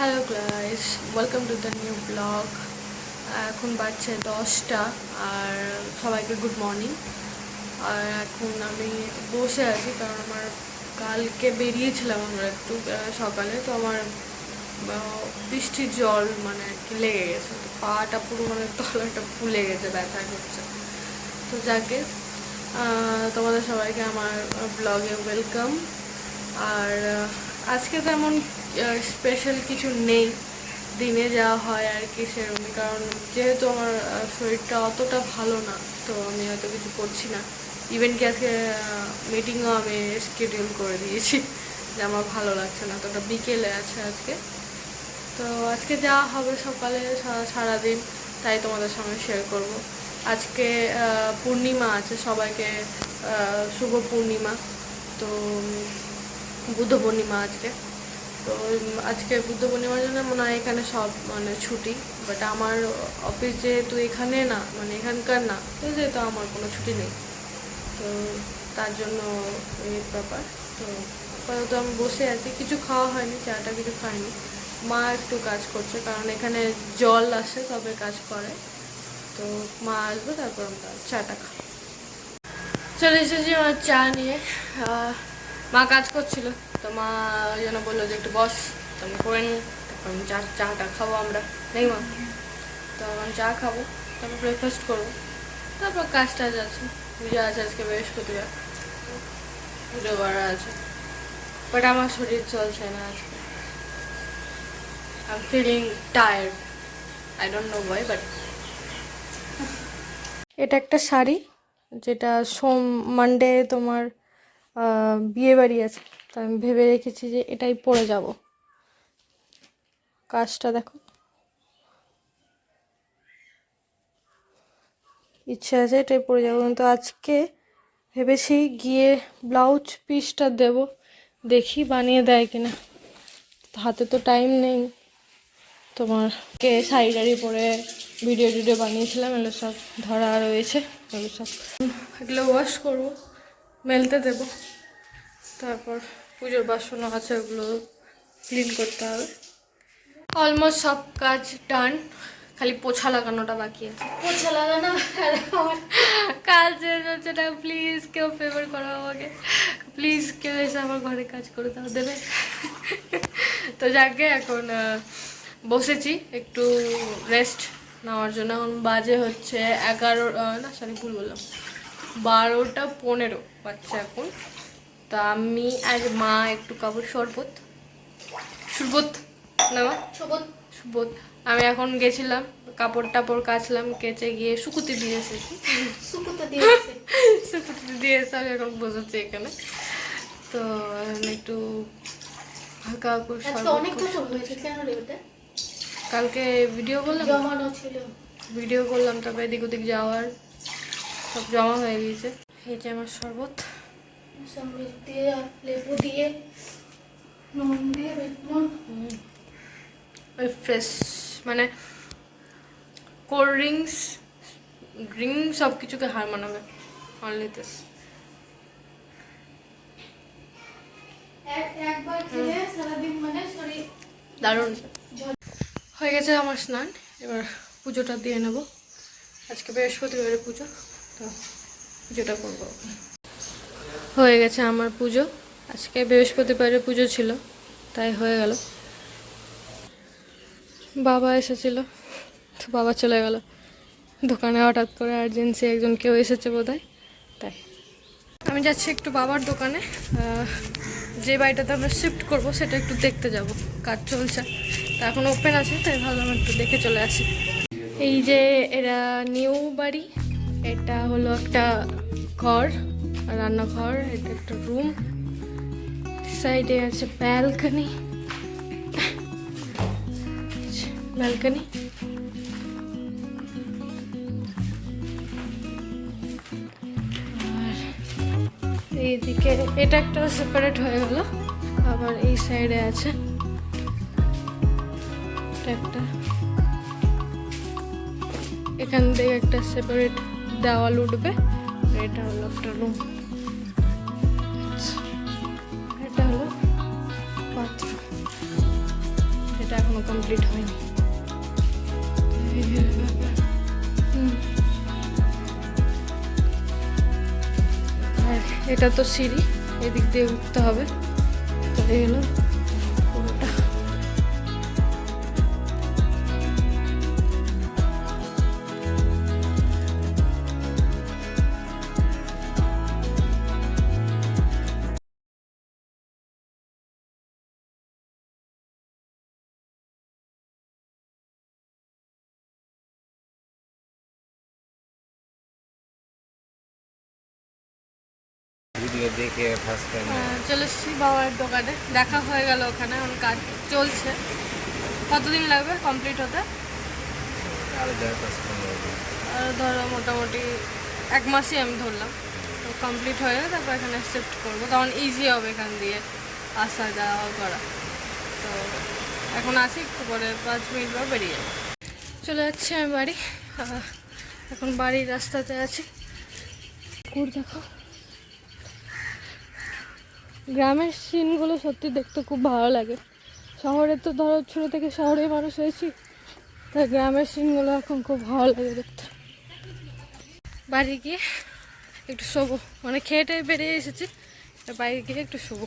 Hello guys welcome to the new blog এখন বাজছে দশটা আর সবাইকে গুড মর্নিং আর এখন আমি বসে আছি কারণ আমার কালকে বেরিয়েছিলাম আমরা একটু সকালে, তো আমার বৃষ্টির জল মানে আর কি লেগে গেছে। তো পাটা পুরো মানে তলাটা ফুলে গেছে, ব্যথা করছে। তো যাকে তোমাদের সবাইকে আমার ব্লগে ওয়েলকাম আর আজকে তেমন স্পেশাল কিছু নেই। দিনে যাওয়া হয় আর কি সেরকমই, কারণ যেহেতু আমার শরীরটা অতটা ভালো না, তো আমি হয়তো কিছু করছি না। ইভেন কি আজকে মিটিংও আমি স্কেডিউল করে দিয়েছি, যে আমার ভালো লাগছে না ওটা বিকেলে আছে আজকে। তো আজকে যাওয়া হবে সকালে সারাদিন, তাই তোমাদের সঙ্গে শেয়ার করব। আজকে পূর্ণিমা আছে, সবাইকে শুভ পূর্ণিমা। তো বুদ্ধ পূর্ণিমা আজকে। তো, আজকে বুদ্ধ পূর্ণিমার জন্য মনে হয় এখানে সব মানে ছুটি বাট আমার অফিস যেহেতু এখানে না মানে এখানকার না, তো যেহেতু আমার কোনো ছুটি নেই। তো, তার জন্য এই ব্যাপার। তো, আপাতত আমি বসে আছি, কিছু খাওয়া হয়নি, চাটা কিছু খাইনি। মা একটু কাজ করছে, কারণ এখানে জল আসে, তবে কাজ করে। তো, মা আসবে, তারপর আমরা চাটা খাই চলে এসেছি আমার চা নিয়ে। মা কাজ করছিল। তো মা ওই জন্য বলল যে একটু বস, তো আমি করে নিই, তারপর আমি চা চাটা খাব আমরা। নেই মা? তো আমি চা খাব, তারপর ব্রেকফাস্ট করব। তারপর কাজ টাজ আছে। পুজো আছে আজকে বৃহস্পতিবার। পুজো করা আছে। বাট আমার শরীর চলছে না আজকে। I am feeling tired I don't know why but এটা একটা শাড়ি, যেটা সোম মানডে তোমার বিয়ে বাড়ি আছে। তো আমি ভেবে রেখেছি যে এটাই পরে যাব। কাজটা দেখো। ইচ্ছে আছে এটাই পরে যাব। কিন্তু আজকে ভেবেছি গিয়ে ব্লাউজ পিসটা দেব। দেখি বানিয়ে দেয় কিনা। হাতে তো টাইম নেই। তোমার কে শাড়ি টাড়ি পরে ভিডিও টিডিও বানিয়েছিলাম, এগুলো সব ধরা রয়েছে। এগুলো সব এগুলো ওয়াশ করব, মেলতে দেবো। তারপর পুজোর বাসনও আছে, ওগুলো ক্লিন করতে হবে। অলমোস্ট সব কাজ ডান খালি পোছা লাগানোটা বাকি আছে। পোছা লাগানো কাজ হচ্ছে না প্লিজ কেউ ফেভার করো আমাকে। প্লিজ কেউ এসে আমার ঘরে কাজ করে দাও, দেবে। তো যাকে এখন বসেছি, একটু রেস্ট নেওয়ার জন্য। এখন বাজে হচ্ছে এগারো না সরি ভুল বললাম। বারোটা পনেরো বাচ্চা এখন। তা আমি আর মা একটু কাপড় শরবত। সুরবত না মা? সুবোধ আমি এখন গেছিলাম কাপড় টাপড় কাচলাম কেচে গিয়ে শুকুতি দিয়ে এসেছি। সুকুতে দিয়েছে শুকুতি আমি এখন বসেছি এখানে। তো একটু হালকা করে শরবত কালকে ভিডিও করলাম? ছিল। ভিডিও করলাম তারপরে এদিক ওদিক যাওয়ার সব জমা হয়ে গিয়েছে। এই যে আমার শরবত। সমৃদ্ধ দিয়ে আর লেবু দিয়ে নুন দিয়ে নুন ওই ফ্রেশ মানে কোল্ড ড্রিঙ্কস ড্রিঙ্ক সব কিছুকে হার মানাবে। অনলি দিস মানে দারুণ। হয়ে গেছে আমার স্নান। এবার পুজোটা দিয়ে নেব। আজকে বৃহস্পতিবারের পুজো তো পুজোটা করব। হয়ে গেছে আমার পুজো। আজকে বৃহস্পতিবারের পুজো ছিল, তাই হয়ে গেল। বাবা এসেছিল, তো বাবা চলে গেল। দোকানে হঠাৎ করে আর্জেন্সি একজন কেউ এসেছে বোধ তাই। আমি যাচ্ছি একটু বাবার দোকানে যে বাড়িটাতে আমরা শিফট করব সেটা একটু দেখতে যাব, কাজ চলছে। তা এখন ওপেন আছে, তাই ভাবলাম একটু দেখে চলে আসি। এই যে এরা নিউ বাড়ি, এটা হলো একটা ঘর রান্নাঘর এটা একটা রুম সাইডে আছে ব্যালকনি ব্যালকনি এইদিকে, এটা একটা সেপারেট হয়ে গেল। আবার এই সাইডে আছে। একটা। এখান থেকে একটা সেপারেট দেওয়াল উঠবে। এটা হলো একটা রুম এখনও কমপ্লিট হয়নি। এটা তো সিঁড়ি এদিক দিয়ে উঠতে হবে। তো এই হলো। ভিডিও দেখে ফার্স্ট টাইম আহ, চলে এসেছি বাবার দোকানে। দেখা হয়ে গেল ওখানে এখন কাজ চলছে। কতদিন লাগবে কমপ্লিট হতে? আর ধরো মোটামুটি এক মাসই আমি ধরলাম। তো কমপ্লিট হয়ে গেলে তারপর এখানে শিফট করব। তখন ইজি হবে এখান দিয়ে আসা যাওয়া করা। তো এখন আসি একটু পরে পাঁচ মিনিট পর বেরিয়ে যাব। চলে যাচ্ছি আমি বাড়ি। এখন বাড়ির রাস্তাতে আছি। কুকুর দেখো। গ্রামের সিনগুলো সত্যি দেখতে খুব ভালো লাগে। শহরে তো ধরো ছোটো থেকে শহরে মানুষ হয়েছি, তাই গ্রামের সিনগুলো এখন খুব ভালো লাগে দেখতে। বাড়ি গিয়ে একটু শোবো। মানে খেয়ে টেয়ে বেরিয়ে এসেছি বাইরে গিয়ে একটু শোবো।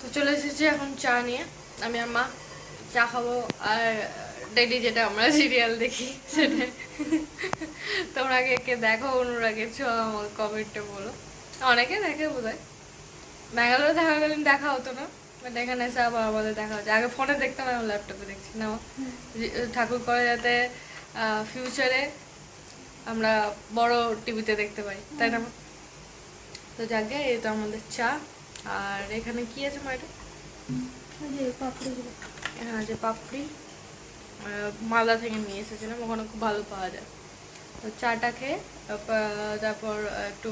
তো চলে এসেছি এখন চা নিয়ে। আমি আর মা চা খাব আর ডেলি যেটা আমরা সিরিয়াল দেখি সেটা তোমরা আগে কে দেখো অনুরাগের ছ আমার কমেন্টে বলো। অনেকে দেখে বোধ হয় ব্যাঙ্গালোরে থাকাকালীন দেখা হতো না বাট এখানে এসে আবার আমাদের দেখা হচ্ছে। আগে ফোনে দেখতাম এখন ল্যাপটপে দেখছি। না ঠাকুর করে যাতে ফিউচারে আমরা বড় টিভিতে দেখতে পাই। তাই না? তো যাকে এই তো আমাদের চা। আর এখানে কি আছে মাইটা হ্যাঁ যে পাপড়ি। মালদা থেকে নিয়ে এসেছিলাম ওখানে খুব ভালো পাওয়া যায়। তো চাটা খেয়ে তারপর- একটু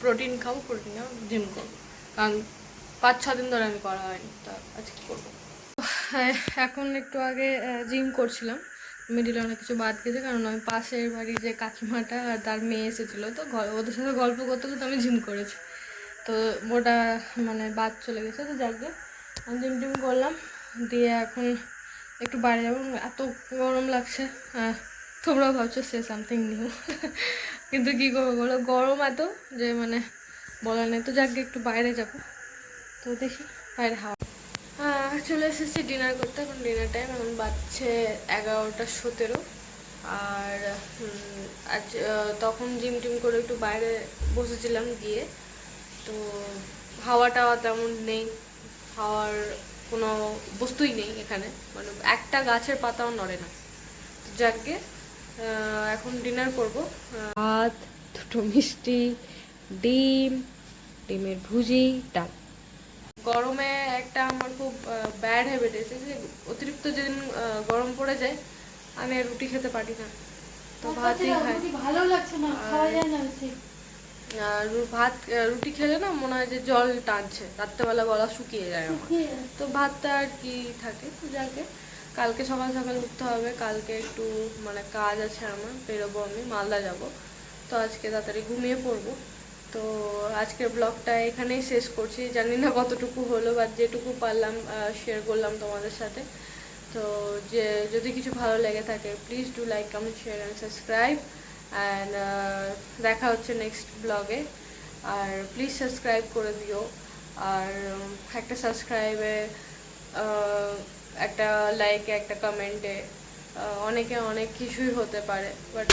প্রোটিন খাব প্রোটিন জিম করব কারণ পাঁচ ছ দিন ধরে আমি করা হয়নি তা আজকে কী করব। হ্যাঁ, এখন একটু আগে জিম করছিলাম। মিডিলে অনেক কিছু বাদ গেছে কারণ আমি পাশের বাড়ির যে কাকিমাটা আর তার মেয়ে এসেছিল তো ওদের সাথে গল্প করতে করতে আমি জিম করেছি। তো ওটা মানে বাদ চলে গেছে তো যাকে আমি জিম টিম করলাম দিয়ে এখন একটু বাইরে যাব এত গরম লাগছে তোমরাও ভাবছ সে সামথিং নিউ কিন্তু কী করব বলো গরম এত যে মানে বলার নেই। তো যাকে একটু বাইরে যাব। তো দেখি বাইরে হাওয়া। চলে এসেছি ডিনার করতে। এখন ডিনার টাইম এখন বাজছে এগারোটা সতেরো। আর আজ তখন জিম টিম করে একটু বাইরে বসেছিলাম গিয়ে। তো হাওয়া টাওয়া তেমন নেই। হাওয়ার কোনো বস্তুই নেই এখানে। মানে একটা গাছের পাতাও নড়ে না। যাকে এখন ডিনার করব। ভাত, দুটো মিষ্টি ডিম ডিমের ভুজি ডাল। গরমে একটা আমার খুব ব্যাড হ্যাবিট এসেছে যে অতিরিক্ত যেদিন গরম পড়ে যায় আমি আর রুটি খেতে পারি না। তো ভাতই খাই। ভালো লাগছে না খাওয়া যায় না ভাত রুটি খেলে না মনে হয় যে জল টানছে রাত্রেবেলা গলা শুকিয়ে যায় আমার। তো ভাতটা আর কি থাকে তো যাকে। কালকে সকাল সকাল উঠতে হবে কালকে একটু মানে কাজ আছে আমার বেরোবো আমি মালদা যাব। তো আজকে তাড়াতাড়ি ঘুমিয়ে পড়ব। তো আজকের ব্লগটা এখানেই শেষ করছি। জানি না কতটুকু হলো বা যেটুকু পারলাম শেয়ার করলাম তোমাদের সাথে। তো যে, যদি কিছু ভালো লেগে থাকে please do like comment share and subscribe and দেখা হচ্ছে নেক্সট ব্লগে আর প্লিজ সাবস্ক্রাইব করে দিও। আর একটা সাবস্ক্রাইবে একটা লাইকে একটা কমেন্টে অনেকে অনেক কিছুই হতে পারে। বাট